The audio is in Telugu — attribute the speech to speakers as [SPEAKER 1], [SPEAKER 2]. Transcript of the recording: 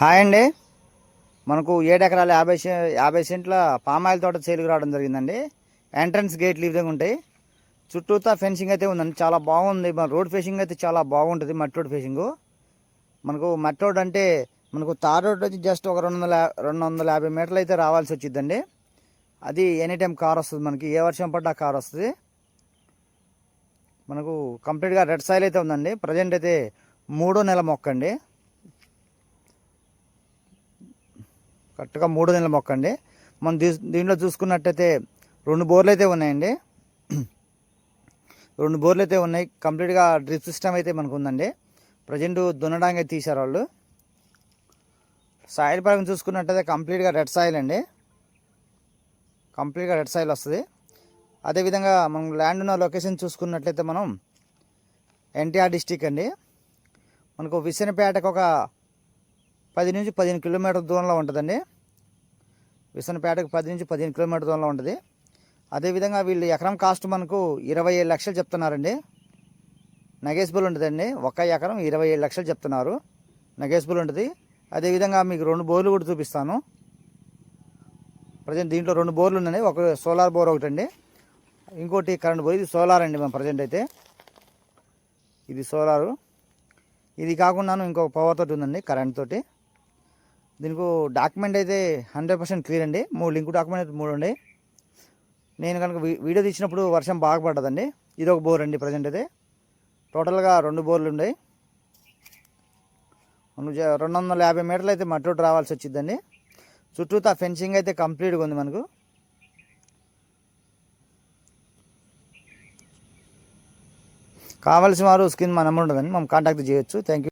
[SPEAKER 1] హాయ్ అండి. మనకు ఏడు ఎకరాల యాభై యాభై సెంట్ల పామాయిల్ తోట సేలుకు రావడం జరిగిందండి. ఎంట్రన్స్ గేట్లు ఈ విధంగా ఉంటాయి. చుట్టూతా ఫెన్సింగ్ అయితే ఉందండి. చాలా బాగుంది. మన రోడ్ ఫేసింగ్ అయితే చాలా బాగుంటుంది మట్టి రోడ్ ఫేసింగ్ మనకు మట్టి రోడ్ అంటే మనకు తార్ రోడ్ వచ్చి జస్ట్ ఒక రెండు వందల రెండు వందల యాభై మీటర్లు అయితే రావాల్సి వచ్చిందండి అది ఎనీ టైం కార్ వస్తుంది మనకి. ఏ వర్షం పడ్డా కార్ వస్తుంది. మనకు కంప్లీట్గా రెడ్ సాయిల్ అయితే ఉందండి. ప్రజెంట్ అయితే మూడో నెల మొక్క అండి కరెక్ట్గా మూడు నెలల మొక్క అండి. మనం దీంట్లో చూసుకున్నట్టయితే రెండు బోర్లు అయితే ఉన్నాయండి. రెండు బోర్లు అయితే ఉన్నాయి. కంప్లీట్గా డ్రిప్ సిస్టమ్ అయితే మనకు ఉందండి. ప్రజెంట్ దున్నడానికి అయితే తీశారు వాళ్ళు. సాయిల్ పరంగా చూసుకున్నట్టయితే కంప్లీట్గా రెడ్ సాయిల్ అండి. కంప్లీట్గా రెడ్ సాయిల్ వస్తుంది. అదేవిధంగా మనం ల్యాండ్ ఉన్న లొకేషన్ చూసుకున్నట్లయితే మనం ఎన్టీఆర్ డిస్టిక్ అండి. మనకు విసనపేటకు ఒక పది నుంచి పదిహేను కిలోమీటర్ దూరంలో ఉంటుందండి. విసనపేటకు పది నుంచి పదిహేను కిలోమీటర్ దూరంలో ఉంటుంది. అదేవిధంగా వీళ్ళు ఎకరం కాస్ట్ మనకు ఇరవై ఏడు లక్షలు చెప్తున్నారండి. నగేసిబుల్ ఉంటుందండి. ఒక ఎకరం ఇరవై ఏడు లక్షలు చెప్తున్నారు. నగేసిబుల్ ఉంటుంది. అదేవిధంగా మీకు రెండు బోర్లు కూడా చూపిస్తాను. ప్రజెంట్ దీంట్లో రెండు బోర్లు ఉన్నాయి. ఒక సోలార్ బోర్ ఒకటి అండి ఇంకోటి కరెంట్ బోర్. ఇది సోలార్ అండి మేము ప్రజెంట్ అయితే. ఇది సోలారు. ఇది కాకుండా ఇంకొక పవర్ తోటి ఉందండి కరెంట్ తోటి. దీనికి డాక్యుమెంట్ అయితే హండ్రెడ్ పర్సెంట్ క్లియర్ అండి. మూడు లింక్ డాక్యుమెంట్ అయితే మూడు ఉండే. నేను కనుక వీ- వీడియో తీసినప్పుడు వర్షం బాగా పడ్డదండి. ఇది ఒక బోర్ అండి ప్రజెంట్ అయితే. టోటల్గా రెండు బోర్లు ఉన్నాయి రెండు వందల యాభై మీటర్లు అయితే మట్టి రోడ్డు రావాల్సి వచ్చిందండి. చుట్టూతా ఫెన్సింగ్ అయితే కంప్లీట్గా ఉంది మనకు. కావాల్సిన వారు స్క్రీన్ మా నెంబర్ ఉంటుందండి. మనం కాంటాక్ట్ చేయొచ్చు. Thank you